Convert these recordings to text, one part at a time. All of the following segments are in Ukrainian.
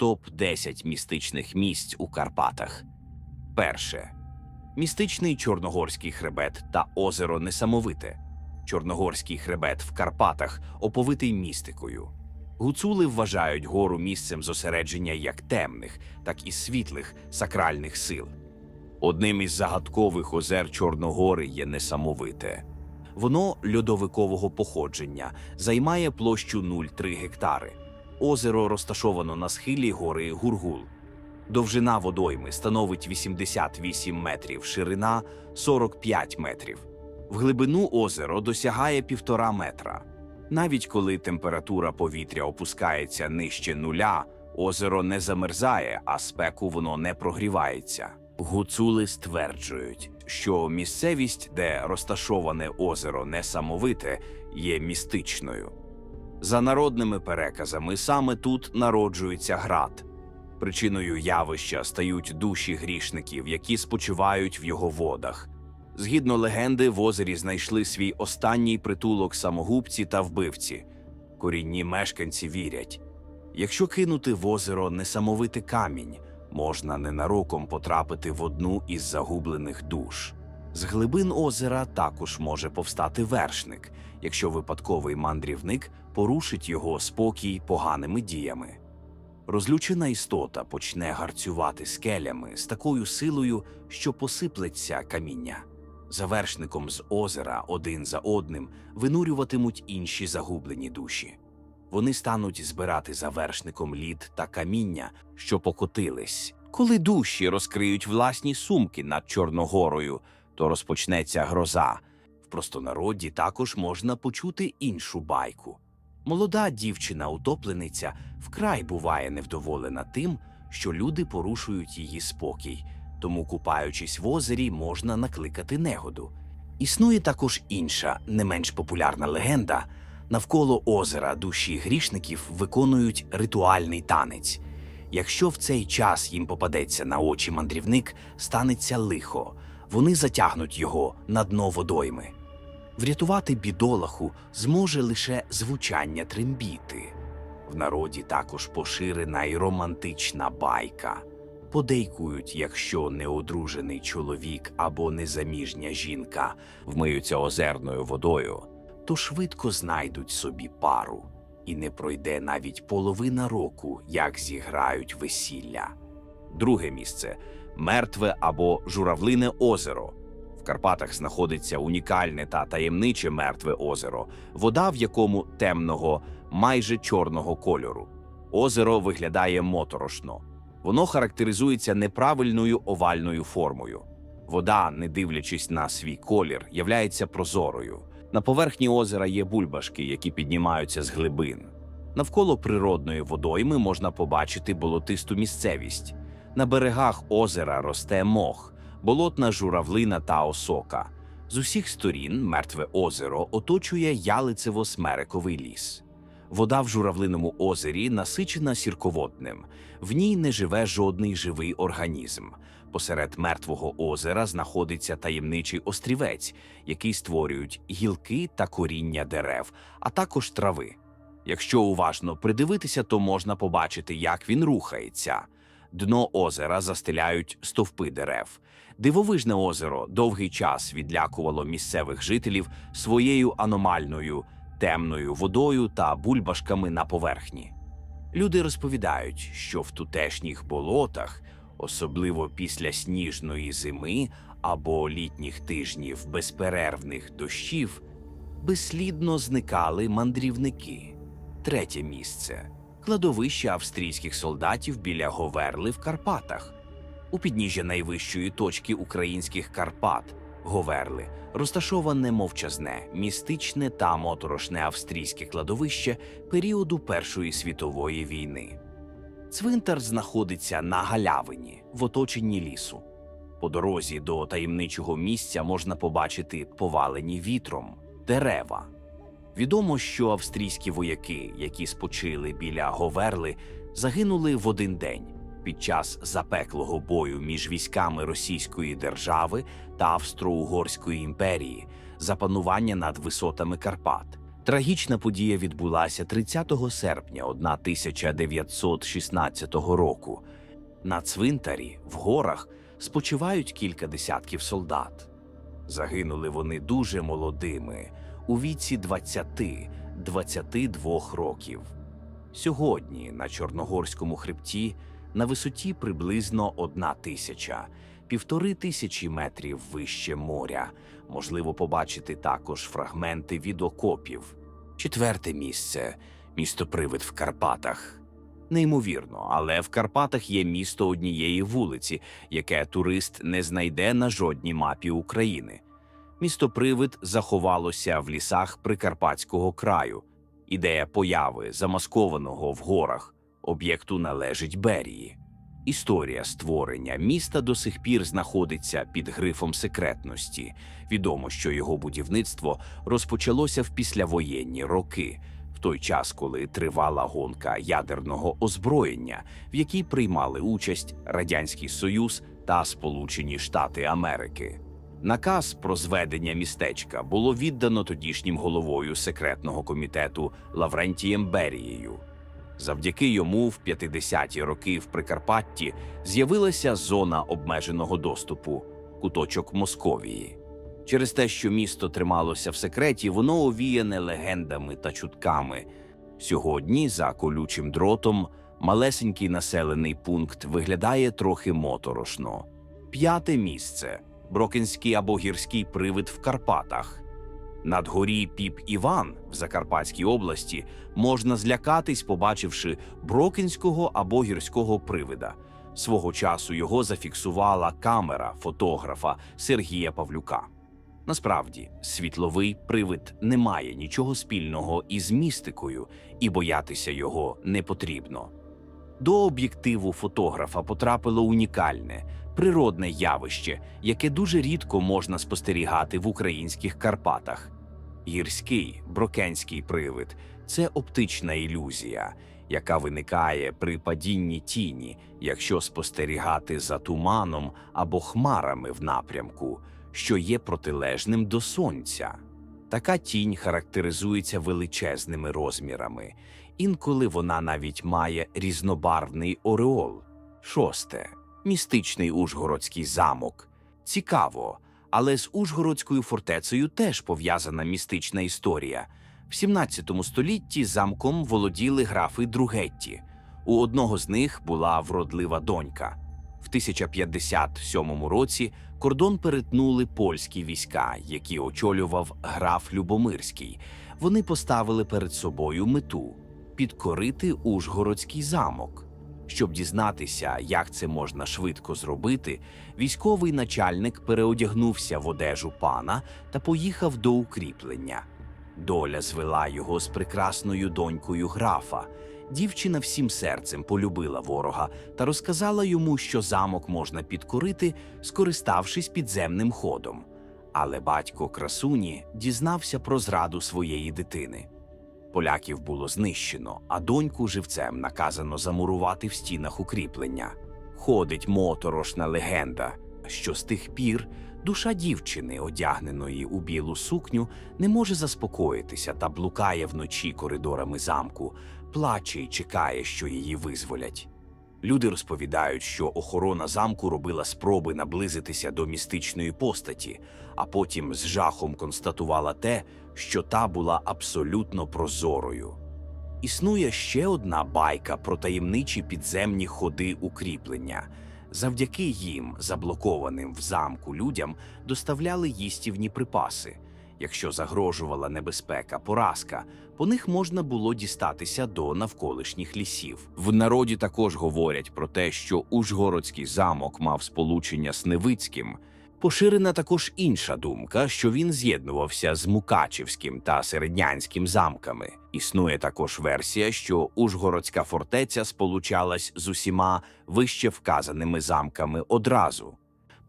топ 10 містичних місць у Карпатах. Перше містичний Чорногорський хребет та озеро Несамовите. Чорногорський хребет в Карпатах оповитий містикою. Гуцули вважають гору місцем зосередження як темних, так і світлих сакральних сил. Одним із загадкових озер Чорногори є Несамовите. Воно льодовикового походження, займає площу 0,3 гектари. Озеро розташовано на схилі гори Гургул. Довжина водойми становить 88 метрів, ширина 45 метрів. В глибину озеро досягає півтора метра. Навіть коли температура повітря опускається нижче нуля, озеро не замерзає, а спеку воно не прогрівається. Гуцули стверджують, що місцевість, де розташоване озеро несамовите, є містичною. За народними переказами, саме тут народжується град. Причиною явища стають душі грішників, які спочивають в його водах. Згідно легенди, в озері знайшли свій останній притулок самогубці та вбивці. Корінні мешканці вірять: якщо кинути в озеро несамовитий камінь, можна ненароком потрапити в одну із загублених душ. З глибин озера також може повстати вершник, якщо випадковий мандрівник порушить його спокій поганими діями. Розлючена істота почне гарцювати скелями з такою силою, що посиплеться каміння. За вершником з озера один за одним винурюватимуть інші загублені душі. Вони стануть збирати за вершником лід та каміння, що покотились. Коли душі розкриють власні сумки над Чорногорою, то розпочнеться гроза. В простонароді також можна почути іншу байку. Молода дівчина-утоплениця вкрай буває невдоволена тим, що люди порушують її спокій, тому, купаючись в озері, можна накликати негоду. Існує також інша, не менш популярна легенда. Навколо озера душі грішників виконують ритуальний танець. Якщо в цей час їм попадеться на очі мандрівник, станеться лихо, вони затягнуть його на дно водойми. Врятувати бідолаху зможе лише звучання трембіти. В народі також поширена й романтична байка. Подейкують, якщо неодружений чоловік або незаміжня жінка вмиються озерною водою, то швидко знайдуть собі пару, і не пройде навіть половина року, як зіграють весілля. Друге місце мертве або журавлине озеро. Карпатах знаходиться унікальне та таємниче мертве озеро, вода в якому темного, майже чорного кольору. Озеро виглядає моторошно. Воно характеризується неправильною овальною формою. Вода, не дивлячись на свій колір, являється прозорою. На поверхні озера є бульбашки, які піднімаються з глибин. Навколо природної водойми можна побачити болотисту місцевість. На берегах озера росте мох, болотна журавлина та осока. З усіх сторін мертве озеро оточує ялицево-смерековий ліс. Вода в журавлиному озері насичена сірководним, в ній не живе жодний живий організм. Посеред мертвого озера знаходиться таємничий острівець, який створюють гілки та коріння дерев, а також трави. Якщо уважно придивитися, то можна побачити, як він рухається. Дно озера застеляють стовпи дерев. Дивовижне озеро довгий час відлякувало місцевих жителів своєю аномальною темною водою та бульбашками на поверхні. Люди розповідають, що в тутешніх болотах, особливо після сніжної зими або літніх тижнів безперервних дощів, безслідно зникали мандрівники. Третє місце кладовище австрійських солдатів біля Говерли в Карпатах. У підніжжя найвищої точки українських Карпат Говерли розташоване мовчазне, містичне та моторошне австрійське кладовище періоду Першої світової війни. Цвинтар знаходиться на галявині в оточенні лісу. По дорозі до таємничого місця можна побачити повалені вітром дерева. Відомо, що австрійські вояки, які спочили біля Говерли, загинули в один день під час запеклого бою між військами Російської держави та Австро-Угорської імперії за панування над висотами Карпат. Трагічна подія відбулася 30 серпня 1916 року. На цвинтарі в горах спочивають кілька десятків солдат. Загинули вони дуже молодими, у віці 20-22 років. Сьогодні на Чорногорському хребті на висоті приблизно одна тисяча, півтори тисячі метрів вище моря. Можливо побачити також фрагменти від окопів. Четверте місце місто Привид в Карпатах. Неймовірно, але в Карпатах є місто однієї вулиці, яке турист не знайде на жодній мапі України. Місто Привид заховалося в лісах Прикарпатського краю. Ідея появи замаскованого в горах об'єкту належить Берії. Історія створення міста до сих пір знаходиться під грифом секретності. Відомо, що його будівництво розпочалося в післявоєнні роки, в той час, коли тривала гонка ядерного озброєння, в якій приймали участь Радянський Союз та Сполучені Штати Америки. Наказ про зведення містечка було віддано тодішнім головою секретного комітету Лаврентієм Берією. Завдяки йому в 50-ті роки в Прикарпатті з'явилася зона обмеженого доступу куточок Московії. Через те, що місто трималося в секреті, воно овіяне легендами та чутками. Сьогодні, за колючим дротом, малесенький населений пункт виглядає трохи моторошно. П'яте місце Брокінський або гірський привид в Карпатах. Над горі Піп Іван в Закарпатській області можна злякатись, побачивши брокінського або гірського привида. Свого часу його зафіксувала камера фотографа Сергія Павлюка. Насправді, світловий привид не має нічого спільного із містикою, і боятися його не потрібно. До об'єктиву фотографа потрапило унікальне природне явище, яке дуже рідко можна спостерігати в українських Карпатах. Гірський брокенський привид це оптична ілюзія, яка виникає при падінні тіні, якщо спостерігати за туманом або хмарами в напрямку, що є протилежним до сонця. Така тінь характеризується величезними розмірами, інколи вона навіть має різнобарвний ореол. Шосте містичний Ужгородський замок. Цікаво, але з Ужгородською фортецею теж пов'язана містична історія. В 17 столітті замком володіли графи Другетті. У одного з них була вродлива донька. В 1057 році кордон перетнули польські війська, які очолював граф Любомирський. Вони поставили перед собою мету підкорити Ужгородський замок. Щоб дізнатися, як це можна швидко зробити, військовий начальник переодягнувся в одежу пана та поїхав до укріплення. Доля звела його з прекрасною донькою графа. Дівчина всім серцем полюбила ворога та розказала йому, що замок можна підкорити, скориставшись підземним ходом. Але батько красуні дізнався про зраду своєї дитини. Поляків було знищено, а доньку живцем наказано замурувати в стінах укріплення. Ходить моторошна легенда, що з тих пір душа дівчини, одягненої у білу сукню, не може заспокоїтися та блукає вночі коридорами замку, плаче й чекає, що її визволять. Люди розповідають, що охорона замку робила спроби наблизитися до містичної постаті, а потім з жахом констатувала те, що та була абсолютно прозорою. Існує ще одна байка про таємничі підземні ходи укріплення. Завдяки їм, заблокованим в замку людям, доставляли їстівні припаси. Якщо загрожувала небезпека, поразка, по них можна було дістатися до навколишніх лісів. В народі також говорять про те, що Ужгородський замок мав сполучення з Невицьким. Поширена також інша думка, що він з'єднувався з Мукачівським та Середнянським замками. Існує також версія, що Ужгородська фортеця сполучалась з усіма вище вказаними замками одразу.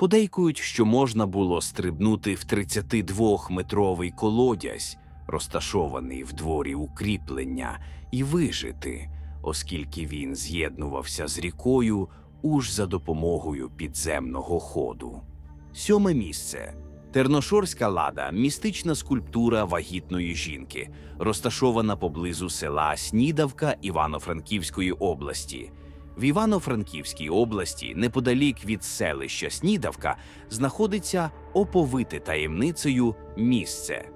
Подейкують, що можна було стрибнути в 32-метровий колодязь, розташований в дворі укріплення, і вижити, оскільки він з'єднувався з рікою уж за допомогою підземного ходу. Сьоме місце Терношорська лада містична скульптура вагітної жінки, розташована поблизу села Снідавка Івано-Франківської області. В Івано-Франківській області, неподалік від селища Снідавка, знаходиться оповите таємницею місце.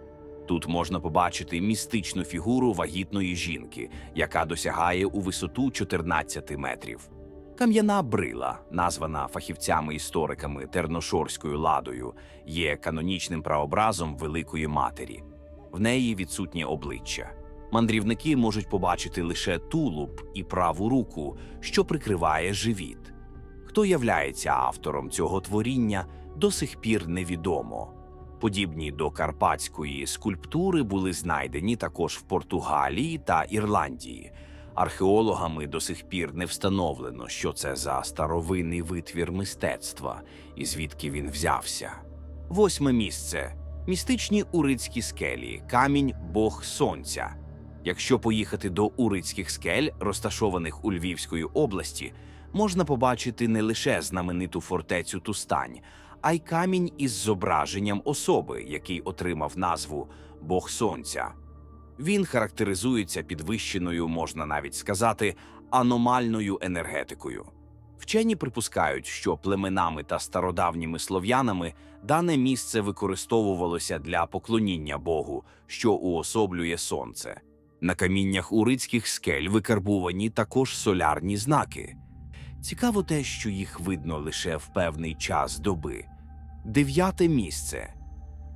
Тут можна побачити містичну фігуру вагітної жінки, яка досягає у висоту 14 метрів. Кам'яна брила, названа фахівцями-істориками Терношорською ладою, є канонічним праобразом Великої Матері. В неї відсутнє обличчя. Мандрівники можуть побачити лише тулуб і праву руку, що прикриває живіт. Хто являється автором цього творіння, до сих пір невідомо. Подібні до карпатської скульптури були знайдені також в Португалії та Ірландії. Археологами до сих пір не встановлено, що це за старовинний витвір мистецтва і звідки він взявся. Восьме місце містичні Урицькі скелі, камінь Бог Сонця. Якщо поїхати до Урицьких скель, розташованих у Львівської області, можна побачити не лише знамениту фортецю Тустань, а й камінь із зображенням особи, який отримав назву Бог Сонця. Він характеризується підвищеною, можна навіть сказати, аномальною енергетикою. Вчені припускають, що племенами та стародавніми слов'янами дане місце використовувалося для поклоніння Богу, що уособлює сонце. На каміннях урицьких скель викарбувані також солярні знаки. Цікаво те, що їх видно лише в певний час доби. Дев'яте місце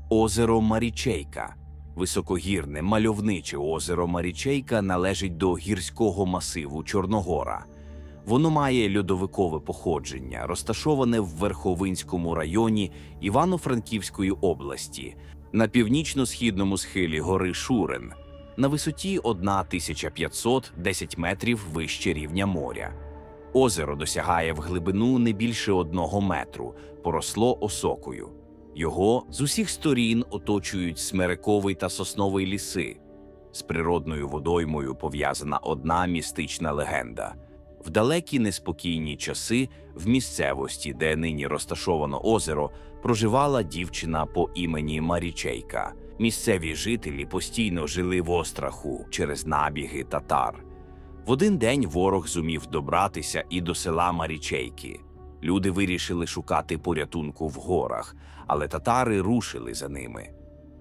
озеро Марічейка. Високогірне мальовниче озеро Марічейка належить до гірського масиву Чорногора. Воно має льодовикове походження, розташоване в Верховинському районі Івано-Франківської області, на північно-східному схилі гори Шурин, на висоті 1510 метрів вище рівня моря. Озеро досягає в глибину не більше одного метру, поросло осокою. Його з усіх сторін оточують смерековий та сосновий ліси. З природною водоймою пов'язана одна містична легенда. В далекі неспокійні часи в місцевості, де нині розташовано озеро, проживала дівчина по імені Марічейка. Місцеві жителі постійно жили в остраху через набіги татар. В один день ворог зумів добратися і до села Марічейки. Люди вирішили шукати порятунку в горах, але татари рушили за ними.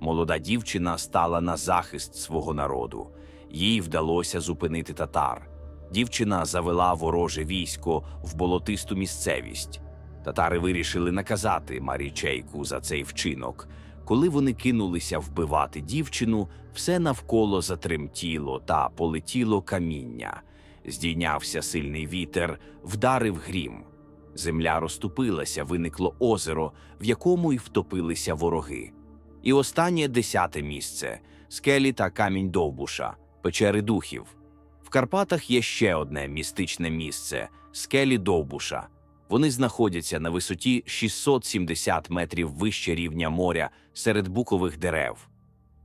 Молода дівчина стала на захист свого народу. Їй вдалося зупинити татар. Дівчина завела вороже військо в болотисту місцевість. Татари вирішили наказати Марічейку за цей вчинок. Коли вони кинулися вбивати дівчину, все навколо затремтіло та полетіло каміння. Здійнявся сильний вітер, вдарив грім. Земля розступилася, виникло озеро, в якому й втопилися вороги. І останнє десяте місце скелі та камінь Довбуша, печери духів. В Карпатах є ще одне містичне місце скелі Довбуша. Вони знаходяться на висоті 670 метрів вище рівня моря серед букових дерев.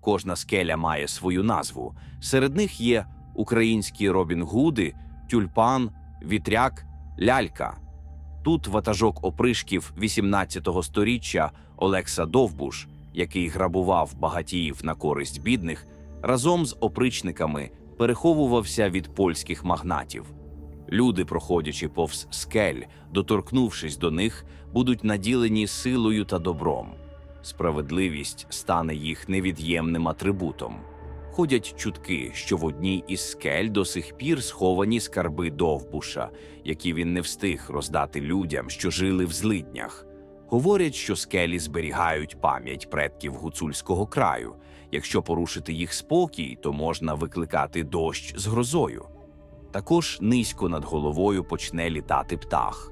Кожна скеля має свою назву. Серед них є українські Робін-Гуди, тюльпан, вітряк, лялька. Тут ватажок опришків 18-го сторіччя Олекса Довбуш, який грабував багатіїв на користь бідних, разом з опричниками переховувався від польських магнатів. Люди, проходячи повз скель, доторкнувшись до них, будуть наділені силою та добром. Справедливість стане їх невід'ємним атрибутом. Ходять чутки, що в одній із скель до сих пір сховані скарби довбуша, які він не встиг роздати людям, що жили в злиднях. Говорять, що скелі зберігають пам'ять предків гуцульського краю. Якщо порушити їх спокій, то можна викликати дощ з грозою. Також низько над головою почне літати птах.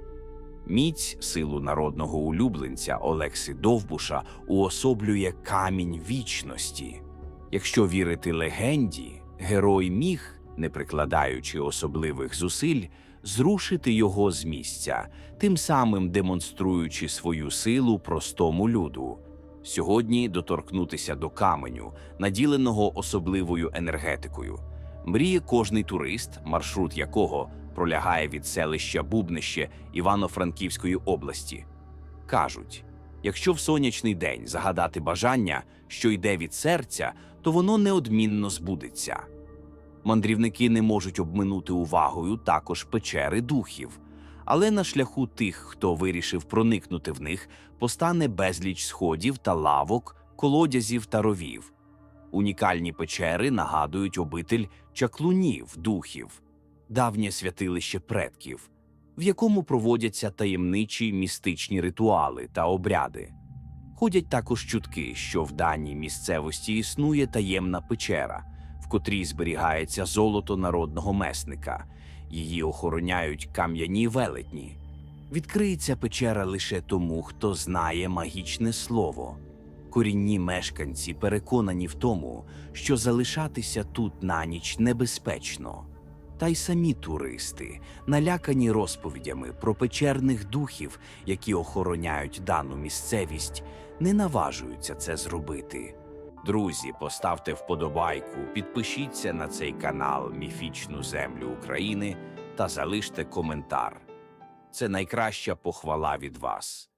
Міць силу народного улюбленця Олекси Довбуша уособлює камінь вічності. Якщо вірити легенді, герой міг, не прикладаючи особливих зусиль, зрушити його з місця, тим самим демонструючи свою силу простому люду. Сьогодні доторкнутися до каменю, наділеного особливою енергетикою. Мріє кожний турист, маршрут якого пролягає від селища Бубнище Івано-Франківської області. Кажуть, Якщо в сонячний день загадати бажання, що йде від серця, то воно неодмінно збудеться. Мандрівники не можуть обминути увагою також печери духів, але на шляху тих, хто вирішив проникнути в них, постане безліч сходів та лавок, колодязів та ровів. Унікальні печери нагадують обитель чаклунів, духів, давнє святилище предків, в якому проводяться таємничі містичні ритуали та обряди. Ходять також чутки, що в даній місцевості існує таємна печера, в котрій зберігається золото народного месника. Її охороняють кам'яні велетні. Відкриється печера лише тому, хто знає магічне слово. Корінні мешканці переконані в тому, що залишатися тут на ніч небезпечно. Та й самі туристи, налякані розповідями про печерних духів, які охороняють дану місцевість, не наважуються це зробити. Друзі, поставте вподобайку, підпишіться на цей канал Міфічну Землю України та залиште коментар. Це найкраща похвала від вас.